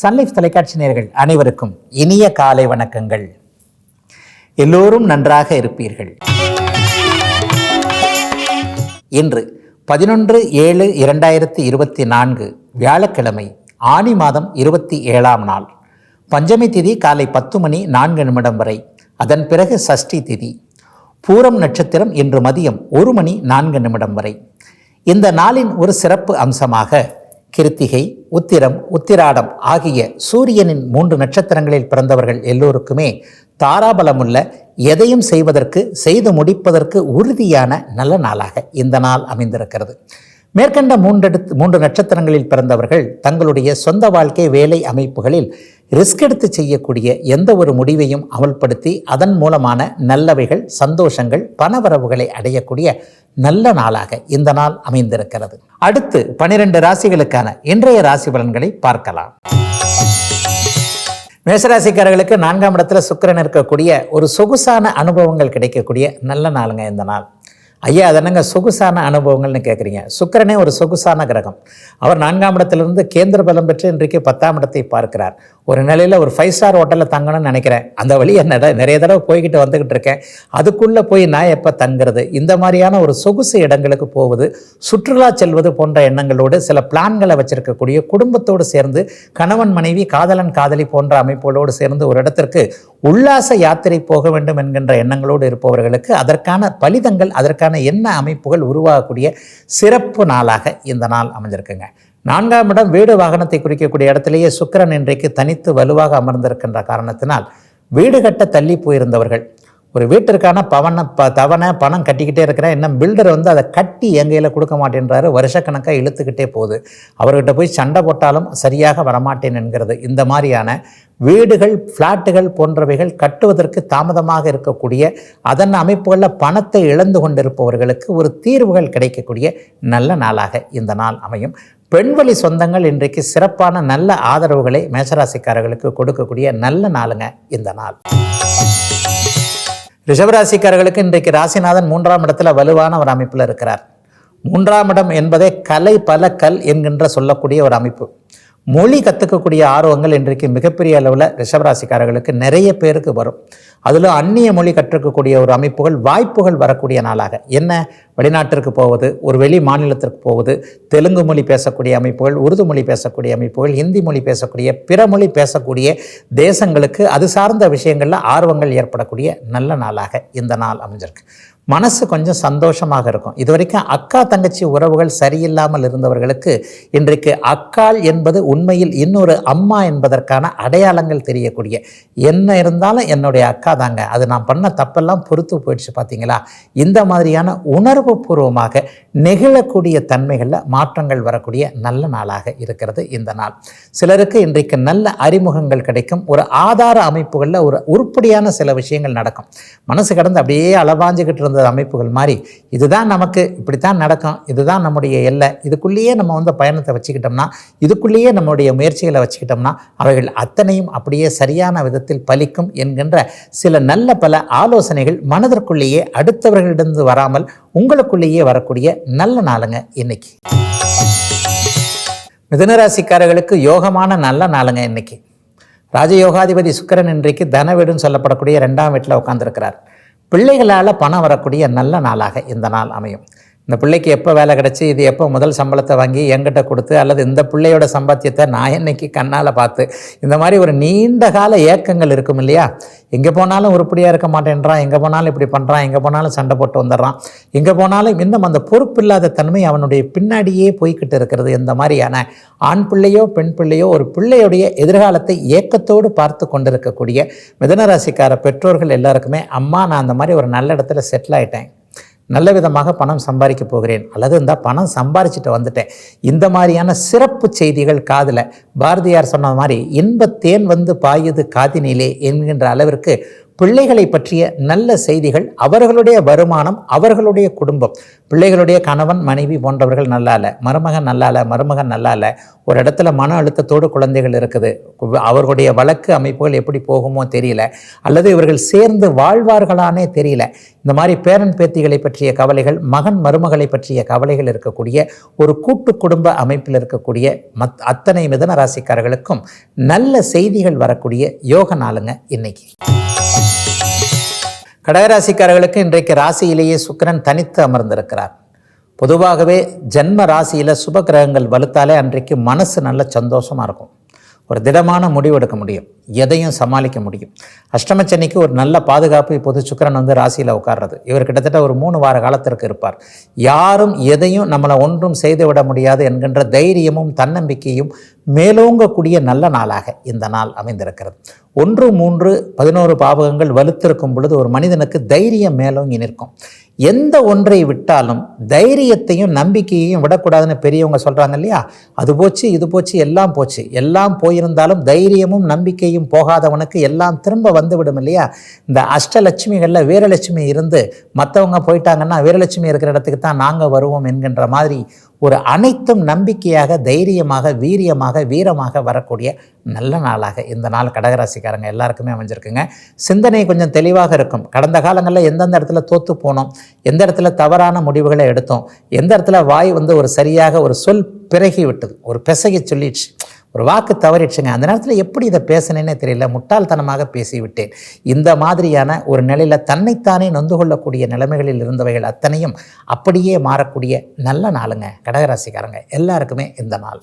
Sun Life தொலைக்காட்சி நேர்கள் அனைவருக்கும் இனிய காலை வணக்கங்கள். எல்லோரும் நன்றாக இருப்பீர்கள். இன்று பதினொன்று ஏழு இரண்டாயிரத்தி இருபத்தி நான்கு வியாழக்கிழமை ஆனி மாதம் இருபத்தி ஏழாம் நாள். பஞ்சமி திதி காலை பத்து மணி நான்கு நிமிடம் வரை. அதன் பிறகு சஷ்டி திதி. பூரம் நட்சத்திரம் இன்று மதியம் ஒரு மணி நான்கு நிமிடம் வரை. இந்த நாளின் ஒரு சிறப்பு அம்சமாக கிருத்திகை உத்திரம் உத்திராடம் ஆகிய சூரியனின் மூன்று நட்சத்திரங்களில் பிறந்தவர்கள் எல்லோருக்குமே தாராபலமுள்ள எதையும் செய்வதற்கு செய்து முடிப்பதற்கு உறுதியான நல்ல நாளாக இந்த நாள் அமைந்திருக்கிறது. மேற்கண்ட மூன்றெடுத்து மூன்று நட்சத்திரங்களில் பிறந்தவர்கள் தங்களுடைய சொந்த வாழ்க்கை வேலை அமைப்புகளில் ரிஸ்க் எடுத்து செய்யக்கூடிய எந்த ஒரு முடிவையும் அமல்படுத்தி அதன் மூலமான நல்லவைகள் சந்தோஷங்கள் பணவரவுகளை அடையக்கூடிய நல்ல நாளாக இந்த நாள் அமைந்திருக்கிறது. அடுத்து பனிரெண்டு ராசிகளுக்கான இன்றைய ராசி பலன்களை பார்க்கலாம். மேசராசிக்காரர்களுக்கு நான்காம் இடத்துல சுக்கிரன் இருக்கக்கூடிய ஒரு சொகுசான அனுபவங்கள் கிடைக்கக்கூடிய நல்ல நாளுங்க இந்த நாள். ஐயா அது என்னங்க சொகுசான அனுபவங்கள்னு கேட்குறீங்க சுக்கரனே ஒரு சொகுசான கிரகம். அவர் நான்காம் இடத்திலிருந்து கேந்திர பலம் பெற்று இன்றைக்கு பத்தாம் இடத்தை பார்க்கிறார். ஒரு நிலையில் ஒரு ஃபைவ் ஸ்டார் ஹோட்டலில் தங்கணும்னு நினைக்கிறேன். அந்த வழி என்ன? நிறைய தடவை போய்கிட்டு வந்துக்கிட்டு இருக்கேன். அதுக்குள்ளே போய் நான் எப்போ தங்குறது? இந்த மாதிரியான ஒரு சொகுசு இடங்களுக்கு போவது சுற்றுலா செல்வது போன்ற எண்ணங்களோடு சில பிளான்களை வச்சிருக்கக்கூடிய குடும்பத்தோடு சேர்ந்து கணவன் மனைவி காதலன் காதலி போன்ற அமைப்புகளோடு சேர்ந்து ஒரு இடத்திற்கு உல்லாச யாத்திரை போக வேண்டும் என்கின்ற எண்ணங்களோடு இருப்பவர்களுக்கு அதற்கான பலிதங்கள் அதற்கான என்ன அமைப்புகள் உருவாகக்கூடிய சிறப்பு நாளாக இந்த நாள் அமைஞ்சிருக்குங்க. நான்காம் இடம் வீடு வாகனத்தை குறிக்கக்கூடிய இடத்திலேயே சுக்கிரன் இன்றைக்கு தனித்து வலுவாக அமர்ந்திருக்கின்ற காரணத்தினால் வீடு கட்ட தள்ளி போயிருந்தவர்கள். ஒரு வீட்டிற்கான பவனை ப தவணை பணம் கட்டிக்கிட்டே இருக்கிறேன் இன்னும் பில்டர் வந்து அதை கட்டி எங்கையில் கொடுக்க மாட்டேன்றாரு. வருஷக்கணக்காக இழுத்துக்கிட்டே போகுது. அவர்கிட்ட போய் சண்டை போட்டாலும் சரியாக வரமாட்டேன் என்கிறது. இந்த மாதிரியான வீடுகள் ஃப்ளாட்டுகள் போன்றவைகள் கட்டுவதற்கு தாமதமாக இருக்கக்கூடிய அதன் அமைப்புகளில் பணத்தை இழந்து கொண்டிருப்பவர்களுக்கு ஒரு தீர்வுகள் கிடைக்கக்கூடிய நல்ல நாளாக இந்த நாள் அமையும். பெண்வழி சொந்தங்கள் இன்றைக்கு சிறப்பான நல்ல ஆதரவுகளை மேசராசிக்காரர்களுக்கு கொடுக்கக்கூடிய நல்ல நாளுங்க இந்த நாள். ரிஷபராசிக்காரர்களுக்கு இன்றைக்கு ராசிநாதன் மூன்றாம் இடத்துல வலுவான ஒரு அமைப்பில் இருக்கிறார். மூன்றாம் இடம் என்பதே கலை பல கல் என்கின்ற சொல்லக்கூடிய ஒரு அமைப்பு. மொழி கற்றுக்கக்கூடிய ஆர்வங்கள் இன்றைக்கு மிகப்பெரிய அளவில் ரிஷபராசிக்காரர்களுக்கு நிறைய பேருக்கு வரும். அதில் அந்நிய மொழி கற்றுக்கக்கூடிய ஒரு அமைப்புகள் வாய்ப்புகள் வரக்கூடிய நாளாக. என்ன? வெளிநாட்டிற்கு போவது ஒரு வெளி மாநிலத்திற்கு போவது தெலுங்கு மொழி பேசக்கூடிய அமைப்புகள் உருது மொழி பேசக்கூடிய அமைப்புகள் ஹிந்தி மொழி பேசக்கூடிய பிற மொழி பேசக்கூடிய தேசங்களுக்கு அது சார்ந்த விஷயங்களில் ஆர்வங்கள் ஏற்படக்கூடிய நல்ல நாளாக இந்த நாள் அமைஞ்சிருக்கு. மனசு கொஞ்சம் சந்தோஷமாக இருக்கும். இது வரைக்கும் அக்கா தங்கச்சி உறவுகள் சரியில்லாமல் இருந்தவர்களுக்கு இன்றைக்கு அக்காள் என்பது உண்மையில் இன்னொரு அம்மா என்பதற்கான அடையாளங்கள் தெரியக்கூடிய. என்ன இருந்தாலும் என்னுடைய அக்கா தாங்க. அது நான் பண்ண தப்பெல்லாம் பொறுத்து போயிடுச்சு பார்த்தீங்களா இந்த மாதிரியான உணர்வு பூர்வமாக நெகிழக்கூடிய தன்மைகளில் மாற்றங்கள் வரக்கூடிய நல்ல நாளாக இருக்கிறது இந்த நாள். சிலருக்கு இன்றைக்கு நல்ல அறிமுகங்கள் கிடைக்கும். ஒரு ஆதார அமைப்புகளில் ஒரு உருப்படியான சில விஷயங்கள் நடக்கும். மனசு கடந்து அப்படியே அளவாஞ்சிக்கிட்டு இருந்த அமைப்புகள் மாதிரி இதுதான் நமக்கு இப்படித்தான் நடக்கும் இதுதான் நம்முடைய எல்லை இதுக்குள்ளேயே நம்ம வந்து பயணத்தை வச்சுக்கிட்டோம்னா இதுக்குள்ளேயே நம்முடைய முயற்சிகளை வச்சுக்கிட்டோம்னா அவைகள் அத்தனையும் அப்படியே சரியான விதத்தில் பலிக்கும் என்கின்ற சில நல்ல பல ஆலோசனைகள் மனதிற்குள்ளேயே அடுத்தவர்களிடம் வராமல் உங்களுக்குள்ளேயே வரக்கூடிய நல்ல நாளுங்க இன்னைக்கு. மிதனராசிக்காரர்களுக்கு யோகமான நல்ல நாளுங்க இன்னைக்கு. ராஜயோகாதிபதி சுக்கரன் இன்றைக்கு தனவீடுன்னு சொல்லப்படக்கூடிய ரெண்டாம் வீட்டில் உட்காந்துருக்கிறார் பிள்ளைகளால் பணம் வரக்கூடிய நல்ல நாளாக இந்த நாள் அமையும். இந்த பிள்ளைக்கு எப்போ வேலை கிடச்சி இது எப்போ முதல் சம்பளத்தை வாங்கி என்கிட்ட கொடுத்து அல்லது இந்த பிள்ளையோட சம்பாத்தியத்தை நான் என்னைக்கு கண்ணால் பார்த்து இந்த மாதிரி ஒரு நீண்ட கால ஏக்கங்கள் இருக்கும் இல்லையா? எங்கே போனாலும் உருப்படியாக இருக்க மாட்டேன்றான் எங்கே போனாலும் இப்படி பண்ணுறான் எங்கே போனாலும் சண்டை போட்டு வந்துடுறான் எங்கே போனாலும் இன்னும் அந்த பொறுப்பில்லாத தன்மை அவனுடைய பின்னாடியே போய்கிட்டு இருக்கிறது இந்த மாதிரியான ஆண் பிள்ளையோ பெண் பிள்ளையோ ஒரு பிள்ளையுடைய எதிர்காலத்தை ஏக்கத்தோடு பார்த்து கொண்டிருக்கக்கூடிய மிதனராசிக்கார பெற்றோர்கள் எல்லாருக்குமே அம்மா நான் அந்த மாதிரி ஒரு நல்ல இடத்துல செட்டில் ஆகிட்டேன் நல்ல விதமாக பணம் சம்பாதிக்க போகிறேன். அல்லது இந்த பணம் சம்பாரிச்சிட்டு வந்துட்டேன். இந்த மாதிரியான சிறப்பு செய்திகள் காதில் பாரதியார் சொன்ன மாதிரி இன்பத்தேன் வந்து பாயுது காதினிலே என்கின்ற அளவிற்கு பிள்ளைகளை பற்றிய நல்ல செய்திகள் அவர்களுடைய வருமானம் அவர்களுடைய குடும்பம். பிள்ளைகளுடைய கணவன் மனைவி போன்றவர்கள் நல்லா இல்லை மருமகன் நல்லா இல்லை மருமகன் நல்லா இல்லை ஒரு இடத்துல மன அழுத்தத்தோடு குழந்தைகள் இருக்குது. அவர்களுடைய வழக்கு அமைப்புகள் எப்படி போகுமோ தெரியல. அல்லது இவர்கள் சேர்ந்து வாழ்வார்களானே தெரியல. இந்த மாதிரி பேரன் பேத்திகளை பற்றிய கவலைகள் மகன் மருமகளை பற்றிய கவலைகள் இருக்கக்கூடிய ஒரு கூட்டு குடும்ப அமைப்பில் இருக்கக்கூடிய மத் அத்தனை மிதன ராசிக்காரர்களுக்கும் நல்ல செய்திகள் வரக்கூடிய யோக நாளுங்க இன்னைக்கு. கடகராசிக்காரர்களுக்கு இன்றைக்கு ராசியிலேயே சுக்கிரன் தனித்து அமர்ந்திருக்கிறார். பொதுவாகவே ஜென்ம ராசியில் சுப கிரகங்கள் வலுத்தாலே அன்றைக்கு மனசு நல்ல சந்தோஷமாக இருக்கும். ஒரு திடமான முடிவு எடுக்க முடியும். எதையும் சமாளிக்க முடியும். அஷ்டமச்சனிக்கு ஒரு நல்ல பாதுகாப்பு இப்போது சுக்கிரன் வந்து ராசியில் உட்கார்றது. இவர் கிட்டத்தட்ட ஒரு மூணு வார காலத்திற்கு இருப்பார். யாரும் எதையும் நம்மளை ஒன்றும் செய்துவிட முடியாது என்கின்ற தைரியமும் தன்னம்பிக்கையும் மேலோங்கக்கூடிய நல்ல நாளாக இந்த நாள் அமைந்திருக்கிறது. ஒன்று மூன்று பதினோரு பாவகங்கள் வலுத்திருக்கும் பொழுது ஒரு மனிதனுக்கு தைரியம் மேலோங்கி நிற்கும். எந்த ஒன்றை விட்டாலும் தைரியத்தையும் நம்பிக்கையையும் விடக்கூடாதுன்னு பெரியவங்க சொல்கிறாங்க இல்லையா? அது போச்சு இது போச்சு எல்லாம் போச்சு. எல்லாம் போயிருந்தாலும் தைரியமும் நம்பிக்கையும் போகாதவனுக்கு எல்லாம் திரும்ப வந்துவிடும் இல்லையா? இந்த அஷ்டலட்சுமிகளில் வீரலட்சுமி இருந்து மற்றவங்க போயிட்டாங்கன்னா வீரலட்சுமி இருக்கிற இடத்துக்கு தான் நாங்கள் வருவோம் என்கின்ற மாதிரி ஒரு அனைத்தும் நம்பிக்கையாக தைரியமாக வீரியமாக வீரமாக வரக்கூடிய நல்ல நாளாக இந்த நாள் கடகராசிக்காரங்க எல்லாருக்குமே அமைஞ்சிருக்குங்க. சிந்தனை கொஞ்சம் தெளிவாக இருக்கும். கடந்த காலங்களில் எந்தெந்த இடத்துல தோற்று போனோம் எந்த இடத்துல தவறான முடிவுகளை எடுத்தோம் எந்த இடத்துல வாய் வந்து ஒரு சரியாக ஒரு சொல் பிறகி விட்டது ஒரு பெசகை சொல்லிடுச்சு ஒரு வாக்கு தவறிடுச்சுங்க. அந்த நேரத்தில் எப்படி இதை பேசினேன்னே தெரியல. முட்டாள்தனமாக பேசிவிட்டேன். இந்த மாதிரியான ஒரு நிலையில் தன்னைத்தானே நொந்து கொள்ளக்கூடிய நிலைமைகளில் இருந்தவைகள் அத்தனையும் அப்படியே மாறக்கூடிய நல்ல நாளுங்க. கடகராசிக்காரங்க எல்லாருக்குமே இந்த நாள்.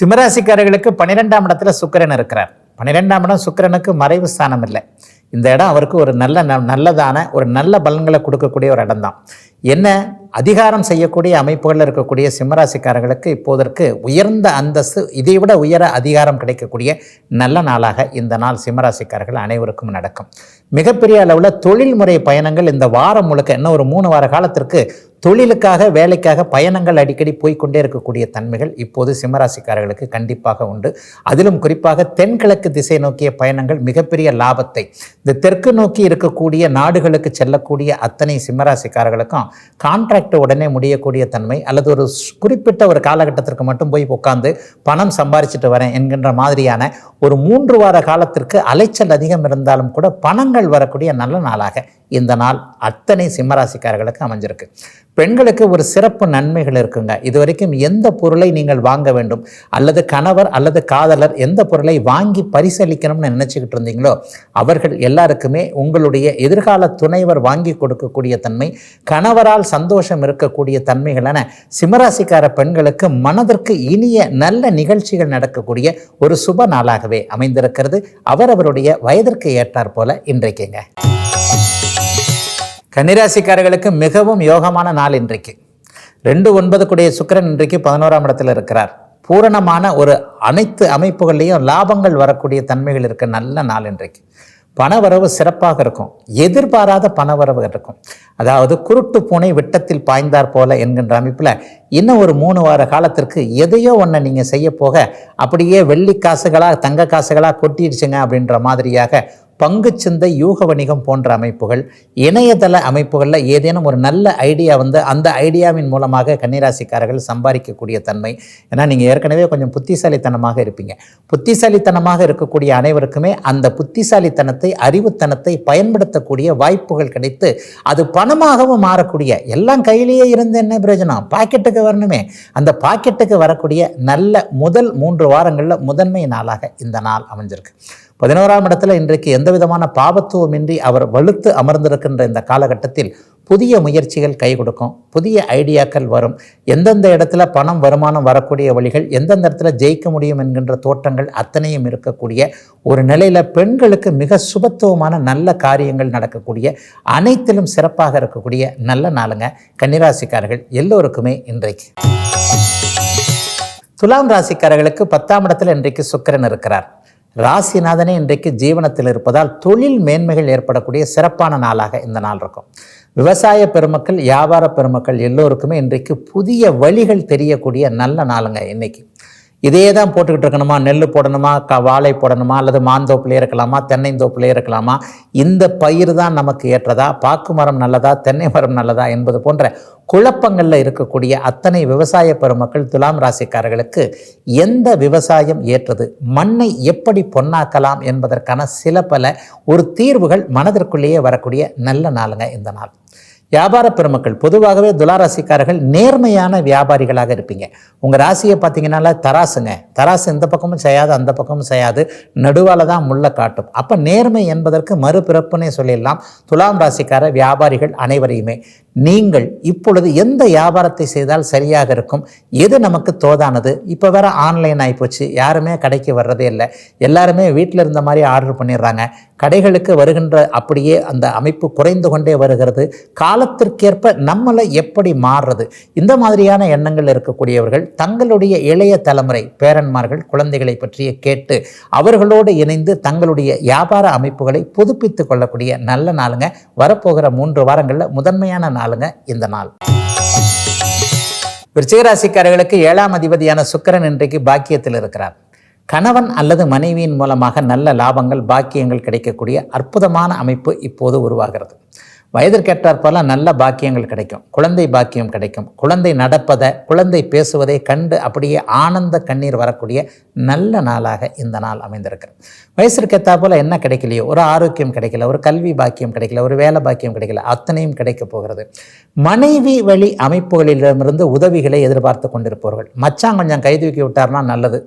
சிம்மராசிக்காரர்களுக்கு பன்னிரெண்டாம் இடத்துல சுக்கிரன் இருக்கிறார். பன்னிரெண்டாம் இடம் சுக்கிரனுக்கு மறைவு ஸ்தானம் இல்லை. இந்த இடம் அவருக்கு ஒரு நல்ல ந- நல்லதான ஒரு நல்ல பலன்களை கொடுக்கக்கூடிய ஒரு இடம் தான் என்ன அதிகாரம் செய்யக்கூடிய அமைப்புகளில் இருக்கக்கூடிய சிம்மராசிக்காரர்களுக்கு இப்போதற்கு உயர்ந்த அந்தஸ்து இதை விட உயர அதிகாரம் கிடைக்கக்கூடிய நல்ல நாளாக இந்த நாள் சிம்மராசிக்காரர்கள் அனைவருக்கும் நடக்கும். மிகப்பெரிய அளவில் தொழில்முறை பயணங்கள் இந்த வாரம் முழுக்க இன்னும் ஒரு மூணு வார காலத்திற்கு தொழிலுக்காக வேலைக்காக பயணங்கள் அடிக்கடி போய்க்கொண்டே இருக்கக்கூடிய தன்மைகள் இப்போது சிம்மராசிக்காரர்களுக்கு கண்டிப்பாக உண்டு. அதிலும் குறிப்பாக தென்கிழக்கு திசை நோக்கிய பயணங்கள் மிகப்பெரிய லாபத்தை இந்த தெற்கு நோக்கி இருக்கக்கூடிய நாடுகளுக்கு செல்லக்கூடிய அத்தனை சிம்மராசிக்காரர்களுக்கும் கான்ட்ராக்ட் உடனே முடியக்கூடிய தன்மை அல்லது ஒரு குறிப்பிட்ட ஒரு காலகட்டத்திற்கு மட்டும் போய் உட்காந்து பணம் சம்பாரிச்சிட்டு வரேன் என்கின்ற மாதிரியான ஒரு மூன்று வார காலத்திற்கு அலைச்சல் அதிகம் இருந்தாலும் கூட பணங்கள் வரக்கூடிய நல்ல நாளாக இந்த நாள் அத்தனை சிம்மராசிக்காரர்களுக்கு அமைஞ்சிருக்கு. பெண்களுக்கு ஒரு சிறப்பு நன்மைகள் இருக்குங்க. இது வரைக்கும் எந்த பொருளை நீங்கள் வாங்க வேண்டும்? அல்லது கணவர் அல்லது காதலர் எந்த பொருளை வாங்கி பரிசளிக்கணும்னு நினச்சிக்கிட்டு இருந்தீங்களோ அவர்கள் எல்லாருக்குமே உங்களுடைய எதிர்கால துணைவர் வாங்கி கொடுக்கக்கூடிய தன்மை கணவரால் சந்தோஷம் இருக்கக்கூடிய தன்மைகளான சிம்மராசிக்கார பெண்களுக்கு மனதிற்கு இனிய நல்ல நிகழ்ச்சிகள் நடக்கக்கூடிய ஒரு சுப நாளாகவே அமைந்திருக்கிறது. அவரவருடைய வயதிற்கு ஏற்றாற்போல இன்றைக்குங்க. கன்னிராசிக்காரர்களுக்கு மிகவும் யோகமான நாள் இன்றைக்கு. ரெண்டு ஒன்பது கூடிய சுக்கிரன் இன்றைக்கு பதினோராம் இடத்துல இருக்கிறார். பூரணமான ஒரு அனைத்து அமைப்புகள்லேயும் லாபங்கள் வரக்கூடிய தன்மைகள் இருக்க நல்ல நாள் இன்றைக்கு. பணவரவு சிறப்பாக இருக்கும். எதிர்பாராத பணவரவு இருக்கும். அதாவது குருட்டு பூனை விட்டத்தில் பாய்ந்தார் போல என்கின்ற அமைப்பில் இன்னும் ஒரு மூணு வார காலத்திற்கு எதையோ ஒன்று நீங்கள் செய்ய போக அப்படியே வெள்ளி காசுகளாக தங்க காசுகளாக கொட்டிடுச்சுங்க அப்படின்ற மாதிரியாக பங்குச்சந்தை யூக வணிகம் போன்ற அமைப்புகள் இணையதள அமைப்புகளில் ஏதேனும் ஒரு நல்ல ஐடியா வந்து அந்த ஐடியாவின் மூலமாக கன்னிராசிக்காரர்கள் சம்பாதிக்கக்கூடிய தன்மை. ஏன்னா நீங்கள் ஏற்கனவே கொஞ்சம் புத்திசாலித்தனமாக இருப்பீங்க. புத்திசாலித்தனமாக இருக்கக்கூடிய அனைவருக்குமே அந்த புத்திசாலித்தனத்தை அறிவுத்தனத்தை பயன்படுத்தக்கூடிய வாய்ப்புகள் கிடைத்து அது பணமாகவும் மாறக்கூடிய எல்லாம் கையிலேயே இருந்து என்ன பிரயோஜனம்? பாக்கெட்டுக்கு வரணுமே. அந்த பாக்கெட்டுக்கு வரக்கூடிய நல்ல முதல் மூன்று வாரங்களில் முதன்மை நாளாக இந்த நாள் அமைஞ்சிருக்கு. பதினோராம் இடத்துல இன்றைக்கு எந்த விதமான பாவத்துவமின்றி அவர் வலுத்து அமர்ந்திருக்கின்ற இந்த காலகட்டத்தில் புதிய முயற்சிகள் கை கொடுக்கும் புதிய ஐடியாக்கள் வரும். எந்தெந்த இடத்துல பணம் வருமானம் வரக்கூடிய வழிகள் எந்தெந்த இடத்துல ஜெயிக்க முடியும் என்கின்ற தோற்றங்கள் அத்தனையும் இருக்கக்கூடிய ஒரு நிலையில் பெண்களுக்கு மிக சுபத்துவமான நல்ல காரியங்கள் நடக்கக்கூடிய அனைத்திலும் சிறப்பாக இருக்கக்கூடிய நல்ல நாளுங்க கன்னிராசிக்காரர்கள் எல்லோருக்குமே இன்றைக்கு. துலாம் ராசிக்காரர்களுக்கு பத்தாம் இடத்துல இன்றைக்கு சுக்கிரன் இருக்கிறார். ராசிநாதனே இன்றைக்கு ஜீவனத்தில் இருப்பதால் தொழில் மேன்மைகள் ஏற்படக்கூடிய சிறப்பான நாளாக இந்த நாள் இருக்கும். விவசாய பெருமக்கள் வியாபார பெருமக்கள் எல்லோருக்குமே இன்றைக்கு புதிய வழிகள் தெரியக்கூடிய நல்ல நாளுங்க இன்னைக்கு. இதே தான் போட்டுக்கிட்டு இருக்கணுமா? நெல் போடணுமா? க வாழை போடணுமா? அல்லது மாந்தோப்பிலே இருக்கலாமா? தென்னைந்தோப்பிலே இருக்கலாமா? இந்த பயிர் தான் நமக்கு ஏற்றதா? பாக்கு மரம் நல்லதா? தென்னை மரம் நல்லதா? என்பது போன்ற குழப்பங்களில் இருக்கக்கூடிய அத்தனை விவசாய பெருமக்கள் துலாம் ராசிக்காரர்களுக்கு எந்த விவசாயம் ஏற்றது? மண்ணை எப்படி பொன்னாக்கலாம் என்பதற்கான சில பல ஒரு தீர்வுகள் மனதிற்குள்ளேயே வரக்கூடிய நல்ல நாளுங்க இந்த நாள். வியாபார பெருமக்கள் பொதுவாகவே துளாராசிக்காரர்கள் நேர்மையான வியாபாரிகளாக இருப்பீங்க. உங்கள் ராசியை பார்த்தீங்கன்னால தராசுங்க. தராசு இந்த பக்கமும் செய்யாது அந்த பக்கமும் செய்யாது. நடுவால் தான் முள்ள காட்டும். அப்போ நேர்மை என்பதற்கு மறுபிறப்புனே சொல்லிடலாம். துலாம் ராசிக்கார வியாபாரிகள் அனைவரையுமே நீங்கள் இப்பொழுது எந்த வியாபாரத்தை செய்தால் சரியாக இருக்கும்? எது நமக்கு தோதானது? இப்போ வேற ஆன்லைன் ஆகிப்போச்சு யாருமே கடைக்கு வர்றதே இல்லை. எல்லாருமே வீட்டில் இருந்த மாதிரி ஆர்டர் பண்ணிடுறாங்க. கடைகளுக்கு வருகின்ற அப்படியே அந்த அமைப்பு குறைந்து கொண்டே வருகிறது. காலத்திற்கேற்ப நம்மளை எப்படி மாறுறது? இந்த மாதிரியான எண்ணங்கள் இருக்கக்கூடியவர்கள் தங்களுடைய இளைய தலைமுறை பேரன்மார்கள் குழந்தைகளை பற்றிய கேட்டு அவர்களோடு இணைந்து தங்களுடைய வியாபார அமைப்புகளை புதுப்பித்து கொள்ளக்கூடிய நல்ல நாளுங்க. வரப்போகிற மூன்று வாரங்களில் முதன்மையான நாளுங்க இந்த நாள். விருச்சிகராசிக்காரர்களுக்கு ஏழாம் அதிபதியான சுக்கரன் இன்றைக்கு பாக்கியத்தில் இருக்கிறார். கணவன் அல்லது மனைவியின் மூலமாக நல்ல லாபங்கள் பாக்கியங்கள் கிடைக்கக்கூடிய அற்புதமான அமைப்பு இப்போது உருவாகிறது. வயதிற்கேற்றாற்போல நல்ல பாக்கியங்கள் கிடைக்கும். குழந்தை பாக்கியம் கிடைக்கும். குழந்தை நடப்பதை குழந்தை பேசுவதை கண்டு அப்படியே ஆனந்த கண்ணீர் வரக்கூடிய நல்ல நாளாக இந்த நாள் அமைந்திருக்கு வயசிற்கேற்றா போல என்ன கிடைக்கலையோ ஒரு ஆரோக்கியம் கிடைக்கல ஒரு கல்வி பாக்கியம் கிடைக்கல ஒரு வேலை பாக்கியம் கிடைக்கல அத்தனையும் கிடைக்க போகிறது. மனைவி வழி அமைப்புகளிடமிருந்து உதவிகளை எதிர்பார்த்து கொண்டிருப்பவர்கள். மச்சான் கொஞ்சம் கைதூக்கி விட்டார்னா நல்லது.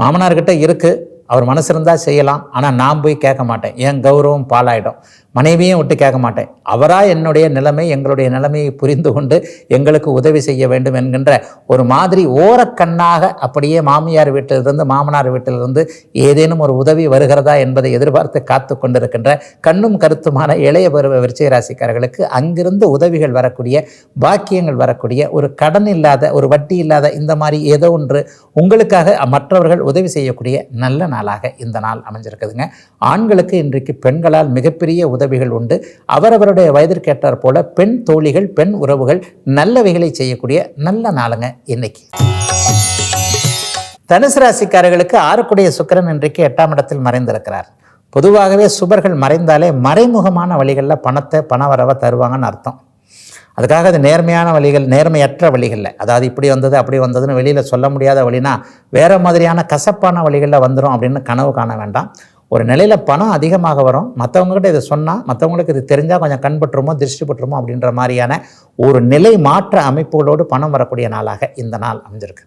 மாமனார்கிட்ட இருக்குது அவர் மனசு இருந்தால் செய்யலாம். ஆனால் நான் போய் கேட்க மாட்டேன். என் கௌரவம் பாலாயிடும் மனைவியும் விட்டு கேட்க மாட்டேன். அவராக என்னுடைய நிலைமை எங்களுடைய நிலைமையை புரிந்து கொண்டு எங்களுக்கு உதவி செய்ய வேண்டும் என்கின்ற ஒரு மாதிரி ஓரக்கண்ணாக அப்படியே மாமியார் வீட்டிலிருந்து மாமனார் வீட்டிலிருந்து ஏதேனும் ஒரு உதவி வருகிறதா என்பதை எதிர்பார்த்து காத்து கொண்டிருக்கின்ற கண்ணும் கருத்துமான இளைய பருவ விருச்சிக ராசிக்காரர்களுக்கு அங்கிருந்து உதவிகள் வரக்கூடிய பாக்கியங்கள் வரக்கூடிய ஒரு கடன் இல்லாத ஒரு வட்டி இல்லாத இந்த மாதிரி ஏதோ ஒன்று உங்களுக்காக மற்றவர்கள் உதவி செய்யக்கூடிய நல்ல நாளாக இந்த நாள் அமைஞ்சிருக்குதுங்க. ஆண்களுக்கு இன்றைக்கு பெண்களால் மிகப்பெரிய உதவி உதவிகள் உண்டு. அவரவருடைய வயதிற்கேற்றாற் போல பெண் தோழிகள் பெண் உறவுகள் நல்லவைகளை செய்யக்கூடிய நல்ல நாளுங்க இன்னைக்கு. தனுசு ராசிக்காரர்களுக்கு ஆறுக்குடைய சுக்கரன் இன்றைக்கு எட்டாம் இடத்தில் மறைந்திருக்கிறார். பொதுவாகவே சுபர்கள் மறைந்தாலே மறைமுகமான வழிகளில் பணத்தை பணவரவை தருவாங்கன்னு அர்த்தம். அதுக்காக அது நேர்மையான வழிகள் நேர்மையற்ற வழிகளில். அதாவது இப்படி வந்தது அப்படி வந்ததுன்னு வெளியில் சொல்ல முடியாத வழினா வேறு மாதிரியான கசப்பான வழிகளில் வந்துடும் அப்படின்னு கனவு காண வேண்டாம். ஒரு நிலையில் பணம் அதிகமாக வரும். மற்றவங்ககிட்ட இதை சொன்னால் மற்றவங்களுக்கு இது தெரிஞ்சால் கொஞ்சம் கண்பற்றுமோ திருஷ்டி அப்படின்ற மாதிரியான ஒரு நிலை மாற்ற அமைப்புகளோடு பணம் வரக்கூடிய நாளாக இந்த நாள் அமைஞ்சிருக்கு.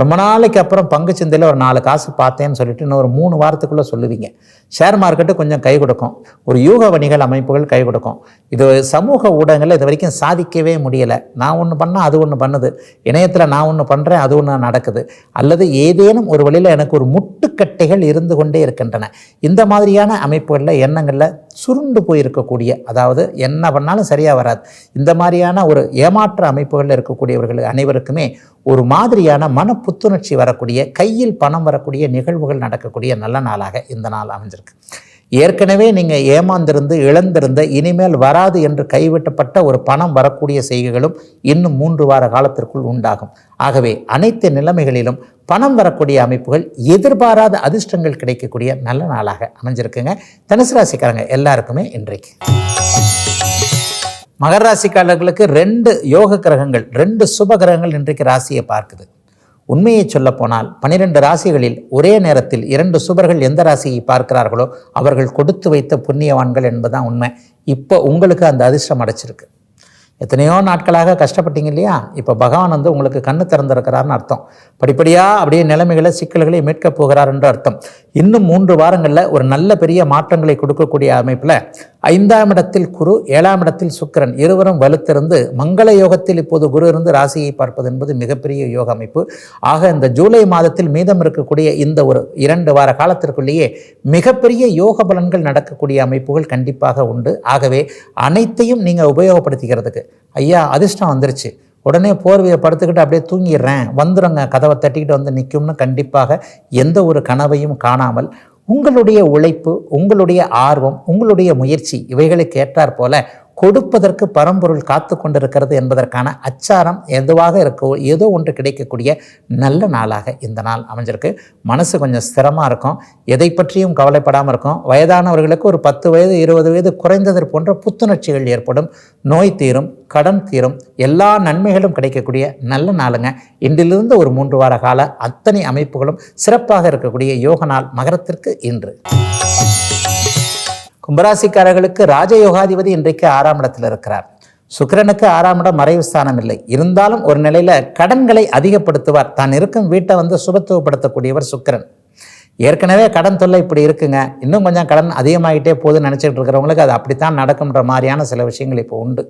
ரொம்ப நாளைக்கு அப்புறம் பங்கு சந்தையில் ஒரு நாலு காசு பார்த்தேன்னு சொல்லிட்டு இன்னும் ஒரு மூணு வாரத்துக்குள்ளே சொல்லுவீங்க. ஷேர் மார்க்கெட்டு கொஞ்சம் கை கொடுக்கும். ஒரு யூக வணிகள் அமைப்புகள் கை கொடுக்கும். இது சமூக ஊடகங்களில் இது வரைக்கும் சாதிக்கவே முடியலை. நான் ஒன்று பண்ணால் அது ஒன்று பண்ணுது. இணையத்தில் நான் ஒன்று பண்ணுறேன் அது ஒன்று நடக்குது. அல்லது ஏதேனும் ஒரு வழியில் எனக்கு ஒரு முட்டுக்கட்டைகள் இருந்து கொண்டே இருக்கின்றன. இந்த மாதிரியான அமைப்புகளில் எண்ணங்களில் சுருண்டு போயிருக்கக்கூடிய அதாவது என்ன பண்ணாலும் சரியாக வராது. இந்த மாதிரியான ஒரு ஏமாற்ற அமைப்புகளில் இருக்கக்கூடியவர்கள் அனைவருக்குமே ஒரு மாதிரியான மன புத்துணர்ச்சி வரக்கூடிய கையில் பணம் வரக்கூடிய நிகழ்வுகள் நடக்கக்கூடிய நல்ல நாளாக இந்த நாள் அமைஞ்சிருக்கு. ஏற்கனவே நீங்கள் ஏமாந்திருந்து இழந்திருந்த இனிமேல் வராது என்று கைவிட்டப்பட்ட ஒரு பணம் வரக்கூடிய செய்கைகளும் இன்னும் மூன்று வார காலத்திற்குள் உண்டாகும். ஆகவே அனைத்து நிலைமைகளிலும் பணம் வரக்கூடிய அமைப்புகள் எதிர்பாராத அதிர்ஷ்டங்கள் கிடைக்கக்கூடிய நல்ல நாளாக அமைஞ்சிருக்குங்க. தனுசு ராசிக்காரங்க எல்லாருக்குமே இன்றைக்கு. மகர ராசிக்காரர்களுக்கு ரெண்டு யோக கிரகங்கள் ரெண்டு சுப கிரகங்கள் இன்றைக்கு ராசியை பார்க்குது. உண்மையை சொல்லப்போனால் பனிரெண்டு ராசிகளில் ஒரே நேரத்தில் இரண்டு சுபர்கள் எந்த ராசியை பார்க்கிறார்களோ அவர்கள் கொடுத்து வைத்த புண்ணியவான்கள் என்பதுதான் உண்மை. இப்போ உங்களுக்கு அந்த அதிர்ஷ்டம் அடைச்சிருக்கு. எத்தனையோ நாட்களாக கஷ்டப்பட்டீங்க இல்லையா? இப்போ பகவான் வந்து உங்களுக்கு கண்ணு திறந்திருக்கிறார்னு அர்த்தம். படிப்படியாக அப்படியே நிலைமைகளை சிக்கல்களை மீட்கப் போகிறார் என்று அர்த்தம். இன்னும் மூன்று வாரங்களில் ஒரு நல்ல பெரிய மாற்றங்களை கொடுக்கக்கூடிய அமைப்பில் ஐந்தாம் இடத்தில் குரு ஏழாம் இடத்தில் சுக்கிரன் இருவரும் வலுத்திருந்து மங்கள யோகத்தில் இப்போது குரு இருந்து ராசியை பார்ப்பது என்பது மிகப்பெரிய யோக அமைப்பு. ஆக இந்த ஜூலை மாதத்தில் மீதம் இருக்கக்கூடிய இந்த ஒரு இரண்டு வார காலத்திற்குள்ளேயே மிகப்பெரிய யோக பலன்கள் நடக்கக்கூடிய அமைப்புகள் கண்டிப்பாக உண்டு. ஆகவே அனைத்தையும் நீங்கள் உபயோகப்படுத்திக்கிறதுக்கு ஐயா அதிர்ஷ்டம் வந்துருச்சு. உடனே போர்வையை படுத்துக்கிட்டு அப்படியே தூங்கிடுறேன். வந்துடுங்க கதவை தட்டிக்கிட்டு வந்து நிற்கும்னு கண்டிப்பாக எந்த ஒரு கனவையும் காணாமல் உங்களுடைய உழைப்பு உங்களுடைய ஆர்வம் உங்களுடைய முயற்சி இவைகளுக்கு ஏற்றாற் போல கொடுப்பதற்கு பரம்பொருள் காத்து கொண்டிருக்கிறது என்பதற்கான அச்சாரம் எதுவாக இருக்கோ ஏதோ ஒன்று கிடைக்கக்கூடிய நல்ல நாளாக இந்த நாள் அமைஞ்சிருக்கு. மனசு கொஞ்சம் ஸ்திரமாக இருக்கும். எதை பற்றியும் கவலைப்படாமல் இருக்கும். வயதானவர்களுக்கு ஒரு பத்து வயது இருபது வயது குறைந்தது போன்ற புத்துணர்ச்சிகள் ஏற்படும். நோய் தீரும் கடன் தீரும் எல்லா நன்மைகளும் கிடைக்கக்கூடிய நல்ல நாளுங்க. இன்றிலிருந்து ஒரு மூன்று வார கால அத்தனை அமைப்புகளும் சிறப்பாக இருக்கக்கூடிய யோக நாள் மகரத்திற்கு இன்று. கும்பராசிக்காரர்களுக்கு ராஜயோகாதிபதி இன்றைக்கு ஆறாம் இடத்தில் இருக்கிறார். சுக்கிரனுக்கு ஆறாம் இடம் மறைவு ஸ்தானம் இல்லை இருந்தாலும் ஒரு நிலையில கடன்களை அதிகப்படுத்துவார். தான் இருக்கும் வீட்டை வந்து சுபத்துவப்படுத்தக்கூடியவர் சுக்கரன். ஏற்கனவே கடன் தொல்லை இப்படி இருக்குங்க. இன்னும் கொஞ்சம் கடன் அதிகமாகிட்டே போகுதுன்னு நினச்சிட்டு இருக்கிறவங்களுக்கு அது அப்படித்தான் நடக்கும்ன்ற மாதிரியான சில விஷயங்கள் இப்போ உண்டு.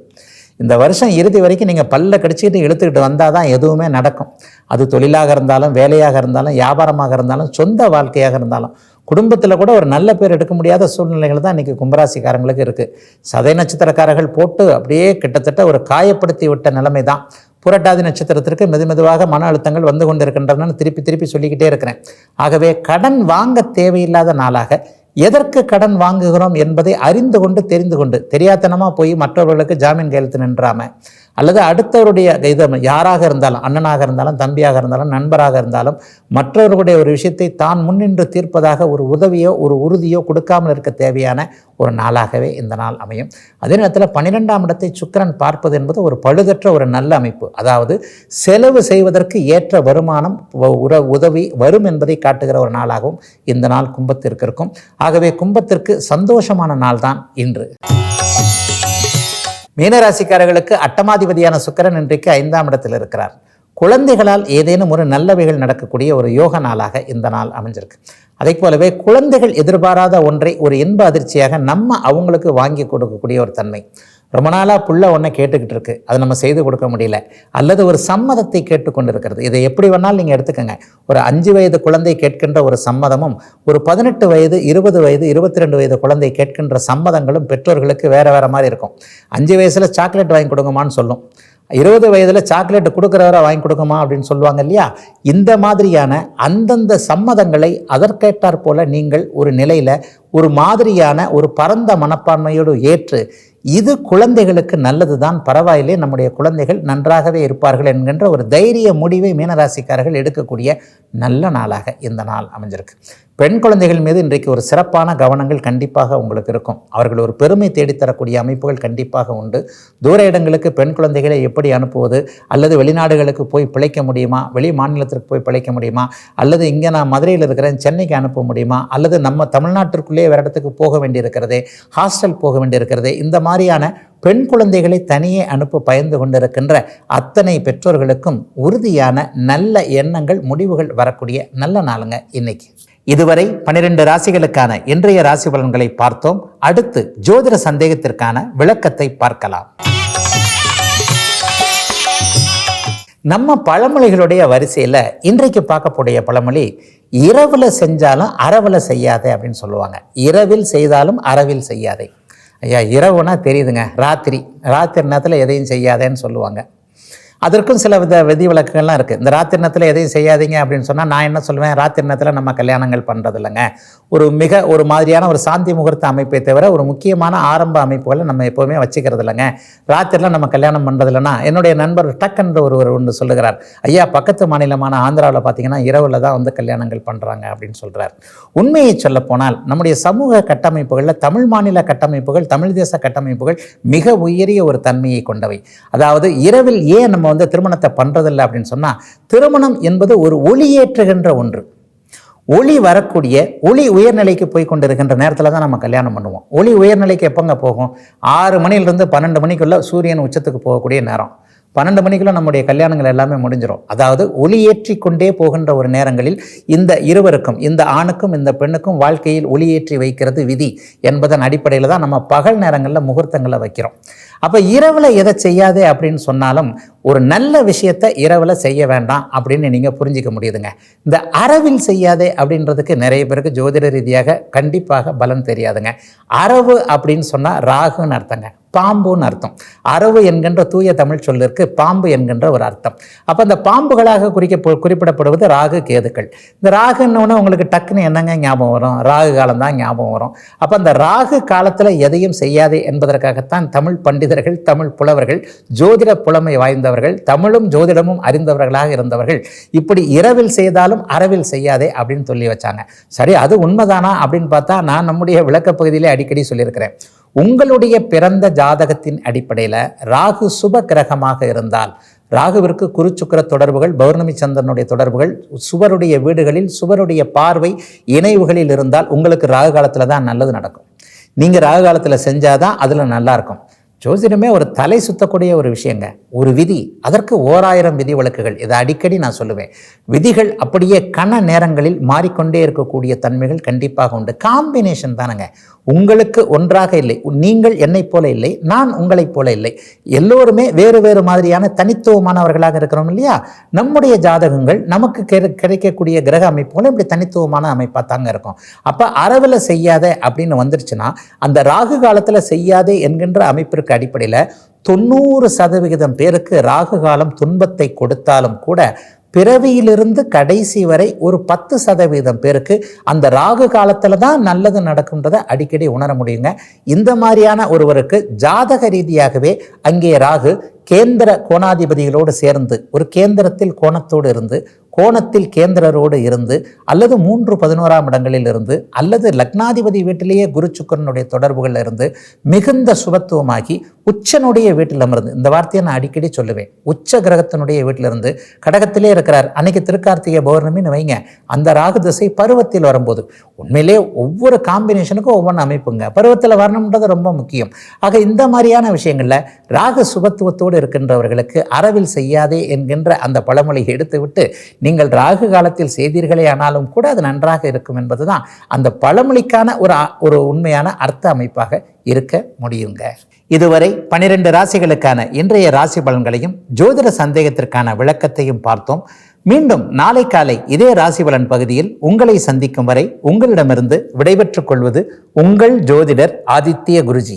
இந்த வருஷம் இறுதி வரைக்கும் நீங்கள் பல்ல கடிச்சிக்கிட்டு இழுத்துக்கிட்டு வந்தால் தான் எதுவுமே நடக்கும். அது தொழிலாக இருந்தாலும் வேலையாக இருந்தாலும் வியாபாரமாக இருந்தாலும் சொந்த வாழ்க்கையாக இருந்தாலும் குடும்பத்தில் கூட ஒரு நல்ல பேர் எடுக்க முடியாத சூழ்நிலைகள் தான் இன்றைக்கி கும்பராசிக்காரங்களுக்கு இருக்குது சதை நட்சத்திரக்காரர்கள் போட்டு அப்படியே கிட்டத்தட்ட ஒரு காயப்படுத்தி விட்ட நிலைமை தான். புரட்டாதி நட்சத்திரத்திற்கு மெது மெதுவாக மன அழுத்தங்கள் வந்து கொண்டிருக்கின்றன திருப்பி திருப்பி சொல்லிக்கிட்டே இருக்கிறேன். ஆகவே கடன் வாங்க தேவையில்லாத நாளாக எதற்கு கடன் வாங்குகிறோம் என்பதை அறிந்து கொண்டு தெரிந்து கொண்டு தெரியாத்தனமாக போய் மற்றவர்களுக்கு ஜாமீன் கையெழுத்து நின்றாமல் அல்லது அடுத்தவருடைய இது யாராக இருந்தாலும் அண்ணனாக இருந்தாலும் தம்பியாக இருந்தாலும் நண்பராக இருந்தாலும் மற்றவர்களுடைய ஒரு விஷயத்தை தான் முன்னின்று தீர்ப்பதாக ஒரு உதவியோ ஒரு உறுதியோ கொடுக்காமல் இருக்க தேவையான ஒரு நாளாகவே இந்த நாள் அமையும். அதே நேரத்தில் பன்னிரெண்டாம் இடத்தை சுக்கிரன் பார்ப்பது என்பது ஒரு பழுதற்ற ஒரு நல்ல அமைப்பு. அதாவது செலவு செய்வதற்கு ஏற்ற வருமானம் உதவி வரும் என்பதை காட்டுகிற ஒரு நாளாகவும் இந்த நாள் கும்பத்திற்கு இருக்கும். ஆகவே கும்பத்திற்கு சந்தோஷமான நாள் தான் இன்று. மீனராசிக்காரர்களுக்கு அட்டமாதிபதியான சுக்கரன் இன்றைக்கு ஐந்தாம் இடத்தில் இருக்கிறார். குழந்தைகளால் ஏதேனும் ஒரு நல்லவைகள் நடக்கக்கூடிய ஒரு யோக நாளாக இந்த நாள் அமைஞ்சிருக்கு. அதை போலவே குழந்தைகள் எதிர்பாராத ஒன்றை ஒரு இன்ப அதிர்ச்சியாக நம்ம அவங்களுக்கு வாங்கி கொடுக்கக்கூடிய ஒரு தன்மை. ரொம்ப நாளாக புள்ள ஒன்றை கேட்டுக்கிட்டு இருக்கு. அதை நம்ம செய்து கொடுக்க முடியல. அல்லது ஒரு சம்மதத்தை கேட்டுக்கொண்டு இருக்கிறது இதை எப்படி வேணாலும் நீங்கள் எடுத்துக்கோங்க. ஒரு அஞ்சு வயது குழந்தை கேட்கின்ற ஒரு சம்மதமும் ஒரு பதினெட்டு வயது இருபது வயது இருபத்தி ரெண்டு வயது குழந்தை கேட்கின்ற சம்மதங்களும் பெற்றோர்களுக்கு வேறு வேறு மாதிரி இருக்கும். அஞ்சு வயசில் சாக்லேட் வாங்கி கொடுங்கம்மான்னு சொல்லும். இருபது வயதில் சாக்லேட் கொடுக்குறவரை வாங்கி கொடுக்குமா அப்படின்னு சொல்லுவாங்க இல்லையா? இந்த மாதிரியான அந்தந்த சம்மதங்களை அதற்கேட்டார் போல நீங்கள் ஒரு நிலையில் ஒரு மாதிரியான ஒரு பரந்த மனப்பான்மையோடு ஏற்று இது குழந்தைகளுக்கு நல்லது தான் பரவாயில்லை நம்முடைய குழந்தைகள் நன்றாகவே இருப்பார்கள் என்கின்ற ஒரு தைரிய முடிவை மீனராசிக்காரர்கள் எடுக்கக்கூடிய நல்ல நாளாக இந்த நாள் அமைஞ்சிருக்கு. பெண் குழந்தைகள் மீது இன்றைக்கு ஒரு சிறப்பான கவனங்கள் கண்டிப்பாக உங்களுக்கு இருக்கும். அவர்கள் ஒரு பெருமை தேடித்தரக்கூடிய அமைப்புகள் கண்டிப்பாக உண்டு. தூர இடங்களுக்கு பெண் குழந்தைகளை எப்படி அனுப்புவது? அல்லது வெளிநாடுகளுக்கு போய் பிழைக்க முடியுமா? வெளி மாநிலத்திற்கு போய் பிழைக்க முடியுமா? அல்லது இங்கே நான் மதுரையில் இருக்கிறேன் சென்னைக்கு அனுப்ப முடியுமா? அல்லது நம்ம தமிழ்நாட்டிற்குள்ளேயே வேறு இடத்துக்கு போக வேண்டியிருக்கிறதே ஹாஸ்டல் போக வேண்டியிருக்கிறதே இந்த மாதிரியான பெண் குழந்தைகளை தனியே அனுப்ப பயந்து கொண்டிருக்கின்ற அத்தனை பெற்றோர்களுக்கும் உறுதியான நல்ல எண்ணங்கள் முடிவுகள் வரக்கூடிய நல்ல நாளுங்க இன்னைக்கு. இதுவரை பனிரெண்டு ராசிகளுக்கான இன்றைய ராசி பலன்களை பார்த்தோம். அடுத்து ஜோதிட சந்தேகத்திற்கான விளக்கத்தை பார்க்கலாம். நம்ம பழமொழிகளுடைய வரிசையில் இன்றைக்கு பார்க்கக்கூடிய பழமொழி இரவில் செஞ்சாலும் அறவில் செய்யாதே அப்படின்னு சொல்லுவாங்க. இரவில் செய்தாலும் அறவில் செய்யாதே. ஐயா இரவுனா தெரியுதுங்க. ராத்திரி. ராத்திரி நேரத்தில் எதையும் செய்யாதேன்னு சொல்லுவாங்க. அதற்கும் சில வித விதி விதிவிலக்குகள்லாம் இருக்குது இந்த ராத்திரி நேரத்தில் எதையும் செய்யாதீங்க அப்படின்னு சொன்னால் நான் என்ன சொல்லுவேன்? ராத்திரி நேரத்தில் நம்ம கல்யாணங்கள் பண்ணுறது இல்லைங்க ஒரு மிக ஒரு மாதிரியான ஒரு சாந்தி முகூர்த்த அமைப்பை தவிர ஒரு முக்கியமான ஆரம்ப அமைப்புகளை நம்ம எப்போவுமே வச்சுக்கிறது இல்லைங்க ராத்திரிலாம் நம்ம கல்யாணம் பண்ணுறது இல்லைன்னா என்னுடைய நண்பர் டக்குன்ற ஒருவர் ஒன்று சொல்லுகிறார். ஐயா பக்கத்து மாநிலமான ஆந்திராவில் பார்த்தீங்கன்னா இரவில் தான் வந்து கல்யாணங்கள் பண்ணுறாங்க அப்படின்னு சொல்கிறார் உண்மையை சொல்லப்போனால் நம்முடைய சமூக கட்டமைப்புகளில் தமிழ் மாநில கட்டமைப்புகள் தமிழ் தேச கட்டமைப்புகள் மிக உயரிய ஒரு தன்மையை கொண்டவை. அதாவது இரவில் ஏன் நம்ம வந்து திருமணத்தை பண்ணுறதில்லை அப்படின்னு சொன்னால் திருமணம் என்பது ஒரு ஒளியேற்றுகின்ற ஒன்று. ஒளி வரக்கூடிய ஒளி உயர்நிலைக்கு போய் கொண்டிருக்கின்ற நேரத்தில் தான் நம்ம கல்யாணம் பண்ணுவோம். ஒளி உயர்நிலைக்கு எப்போங்க போகும்? ஆறு மணிலிருந்து பன்னெண்டு மணிக்குள்ளே சூரியன் உச்சத்துக்கு போகக்கூடிய நேரம். பன்னெண்டு மணிக்குள்ள நம்முடைய கல்யாணங்கள் எல்லாமே முடிஞ்சிடும் அதாவது ஒளியேற்றி கொண்டே போகின்ற ஒரு நேரங்களில் இந்த இருவருக்கும் இந்த ஆணுக்கும் இந்த பெண்ணுக்கும் வாழ்க்கையில் ஒளியேற்றி வைக்கிறது விதி என்பதன் அடிப்படையில் தான் நம்ம பகல் நேரங்களில் முகூர்த்தங்களை வைக்கிறோம். அப்போ இரவில் எதை செய்யாதே அப்படின்னு சொன்னாலும் ஒரு நல்ல விஷயத்தை இரவில் செய்ய வேண்டாம் அப்படின்னு நீங்கள் புரிஞ்சிக்க முடியுதுங்க. இந்த அறவில் செய்யாதே அப்படின்றதுக்கு நிறைய பேருக்கு ஜோதிட ரீதியாக கண்டிப்பாக பலன் தெரியாதுங்க. அரவு அப்படின்னு சொன்னால் ராகுன்னு அர்த்தங்க. பாம்புன்னு அர்த்தம். அரவு என்கின்ற தூய தமிழ் சொல்லிற்கு பாம்பு என்கின்ற ஒரு அர்த்தம். அப்போ அந்த பாம்புகளாக குறிக்க குறிப்பிடப்படுவது ராகு கேதுக்கள். இந்த ராகுன்னொன்னே உங்களுக்கு டக்குன்னு என்னங்க ஞாபகம் வரும்? ராகு காலம் தான் ஞாபகம் வரும். அப்போ அந்த ராகு காலத்தில் எதையும் செய்யாதே என்பதற்காகத்தான் தமிழ் பண்டிதர்கள் தமிழ் புலவர்கள் ஜோதிட புலமை வாய்ந்தவர்கள் தமிழும் ஜோதிடமும் அறிந்தவர்களாக இருந்தவர்கள் இப்படி இரவில் செய்தாலும் அறவில் செய்யாதே அப்படின்னு சொல்லி வச்சாங்க. சரி அது உண்மைதானா அப்படின்னு பார்த்தா நான் நம்முடைய விளக்க பகுதியிலே அடிக்கடி சொல்லியிருக்கிறேன். உங்களுடைய பிறந்த ஜாதகத்தின் அடிப்படையில் ராகு சுப கிரகமாக இருந்தால் ராகுவிற்கு குருச்சுக்கர தொடர்புகள் பௌர்ணமி சந்திரனுடைய தொடர்புகள் சுவருடைய வீடுகளில் சுவருடைய பார்வை இணைவுகளில் இருந்தால் உங்களுக்கு ராகு காலத்தில் தான் நல்லது நடக்கும். நீங்கள் ராகு காலத்தில் செஞ்சாதான் அதில் நல்லா இருக்கும். ஜோதிடமே ஒரு தலை சுத்தக்கூடிய ஒரு விஷயங்க. ஒரு விதி. அதற்கு ஓராயிரம் விதி விளக்குகள். இதை அடிக்கடி நான் சொல்லுவேன். விதிகள் அப்படியே கண நேரங்களில் மாறிக்கொண்டே இருக்கக்கூடிய தன்மைகள் கண்டிப்பாக உண்டு. காம்பினேஷன் தானங்க. உங்களுக்கு ஒன்றாக இல்லை. நீங்கள் என்னை போல இல்லை. நான் உங்களைப் போல இல்லை. எல்லோருமே வேறு வேறு மாதிரியான தனித்துவமானவர்களாக இருக்கிறோம் இல்லையா? நம்முடைய ஜாதகங்கள் நமக்கு கிடைக்கக்கூடிய கிரக அமைப்புகளும் இப்படி தனித்துவமான அமைப்பாக தாங்க இருக்கும். அப்போ அறவில் செய்யாத அப்படின்னு வந்துருச்சுன்னா அந்த ராகு காலத்தில் செய்யாதே என்கின்ற அமைப்பிற்கு அடிப்படையில் தொண்ணூறு சதவிகிதம் பேருக்கு ராகு காலம் துன்பத்தை கொடுத்தாலும் கூட பிறவியிலிருந்து கடைசி வரை ஒரு பத்து சதவீதம் பேருக்கு அந்த ராகு காலத்தில் தான் நல்லது நடக்குன்றதை அடிக்கடி உணர முடியுங்க. இந்த மாதிரியான ஒருவருக்கு ஜாதக ரீதியாகவே அங்கே ராகு கேந்திர கோணாதிபதிகளோடு சேர்ந்து ஒரு கேந்திரத்தில் கோணத்தோடு இருந்து கோணத்தில் கேந்திரரோடு இருந்து அல்லது மூன்று பதினோராம் இடங்களில் இருந்து அல்லது லக்னாதிபதி வீட்டிலேயே குரு சுக்கரனுடைய தொடர்புகளில் இருந்து மிகுந்த சுபத்துவமாகி உச்சனுடைய வீட்டில் அமர்ந்து இந்த வார்த்தையை நான் அடிக்கடி சொல்லுவேன். உச்ச கிரகத்தினுடைய வீட்டிலிருந்து கடகத்திலே இருக்கிறார். அன்னைக்கு திருக்கார்த்திகை பௌர்ணமின்னு வைங்க. அந்த ராகு திசை பருவத்தில் வரும்போது உண்மையிலே ஒவ்வொரு காம்பினேஷனுக்கும் ஒவ்வொன்று அமைப்புங்க. பருவத்தில் வரணுன்றது ரொம்ப முக்கியம். ஆக இந்த மாதிரியான விஷயங்களில் ராகு சுபத்துவத்தோடு இருக்கின்றவர்களுக்கு அறவில் செய்யாதே என்கின்ற அந்த பழமொழியை எடுத்துவிட்டு நீங்கள் ராகு காலத்தில் செய்தீர்களே ஆனாலும் கூட அது நன்றாக இருக்கும் என்பதுதான் அந்த பழமொழிக்கான ஒரு ஒரு உண்மையான அர்த்த அமைப்பாக இருக்க முடியுங்க. இதுவரை பனிரெண்டு ராசிகளுக்கான இன்றைய ராசி பலன்களையும் ஜோதிட சந்தேகத்திற்கான விளக்கத்தையும் பார்த்தோம். மீண்டும் நாளை காலை இதே ராசி பலன் பகுதியில் உங்களை சந்திக்கும் வரை உங்களிடமிருந்து விடைபெற்றுக் கொள்வது உங்கள் ஜோதிடர் ஆதித்ய குருஜி.